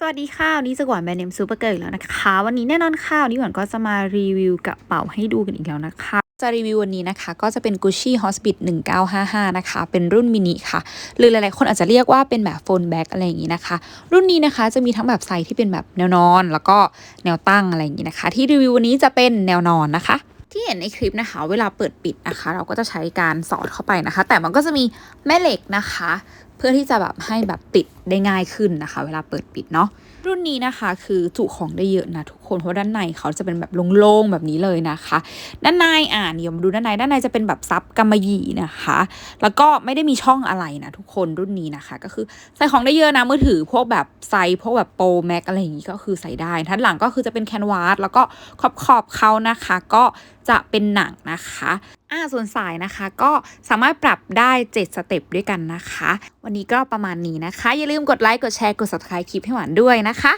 สวัสดีค่ะวันนี้จะกวนแบรนด์เนมซูเปอร์เกิร์ลแล้วนะคะ วันนี้แน่นอนค่ะวันนี้หวานก็จะมารีวิวกระเป๋าให้ดูกันอีกแล้วนะคะจะรีวิววันนี้นะคะ ก็จะเป็น Gucci Hospit 1955 นะคะ เป็นรุ่นมินิค่ะ หรือหลายๆ คนอาจจะเรียกว่าเป็นแบบโฟนแบ็กอะไรอย่างนี้นะคะ รุ่นนี้นะคะจะมีทั้งแบบไซส์ที่เป็นแบบแนวนอน แล้วก็แนวตั้งอะไรอย่างนี้นะคะ ที่รีวิววันนี้จะเป็นแนวนอนนะคะที่เห็นในคลิปนะคะ เวลาเปิดปิดนะคะ เราก็จะใช้การสอดเข้าไปนะคะ แต่มันก็จะมีแม่เหล็กนะคะ เพื่อที่จะแบบให้แบบปิดได้ง่ายขึ้นนะคะ เวลาเปิดปิดเนาะรุ่นนี้นะคะคือจุของได้เยอะนะทุก คนเพราะด้านในเขาจะเป็นแบบโล่งๆแบบนี้เลยนะคะ ด้านในอ่าเดี๋ยวมาดูด้านในด้านในจะเป็นแบบซับกำมะหยี่นะคะ แล้วก็ไม่ได้มีช่องอะไรนะทุกคนรุ่นนี้นะคะ ก็คือใส่ของได้เยอะนะมือถือพวกแบบไซส์พวกแบบโปรแม็กอะไรอย่างงี้ก็คือใส่ได้ท่านหลังก็คือจะเป็นแคนวาสแล้วก็ขอบขอบเขานะคะ ก็จะเป็นหนังนะคะอ่าส่วนสายนะคะก็สามารถปรับได้ 7 สเต็ปด้วยกันนะคะ วันนี้ก็ประมาณนี้นะคะ อย่าลืมกดไลค์ กดแชร์ กด subscribe คลิปให้หวานด้วยนะคะ